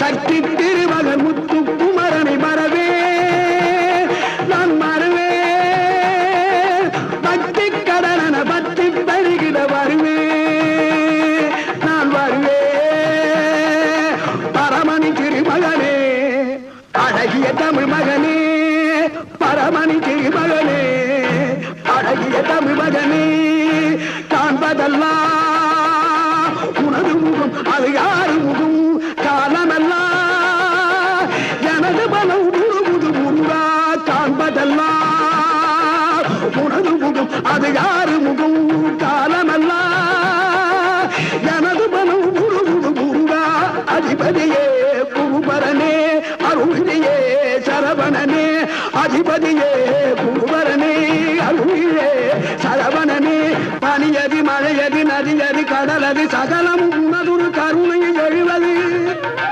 சக்தி திருமகன் முத்து குமரனை மறவே நான் மறவே. பக்தி கடன பக்தி பெருகிட வருவே. நான் வருவே. பரமணி திருமகனே அழகிய தமிழ் மகனே பரமணி திருமகனே அழகிய தமிழ் மகனே காண்பதெல்லாம் உனது முகம் அது யாரு முகம்? எனது பலம் முழுமுது முருகா காண்பதெல்லாம் உனது முகம் அது யாரு முகம்? காலமெல்லாம் எனது பலம் முழுமுது முருகா அதிபதியே புகுபரனே அருளியே சரவணனே அதிபதியே புகுபரனே அருளியே சரவணனே. பனியதி மழையதி நதியதி கடலதி சகலம் கருணை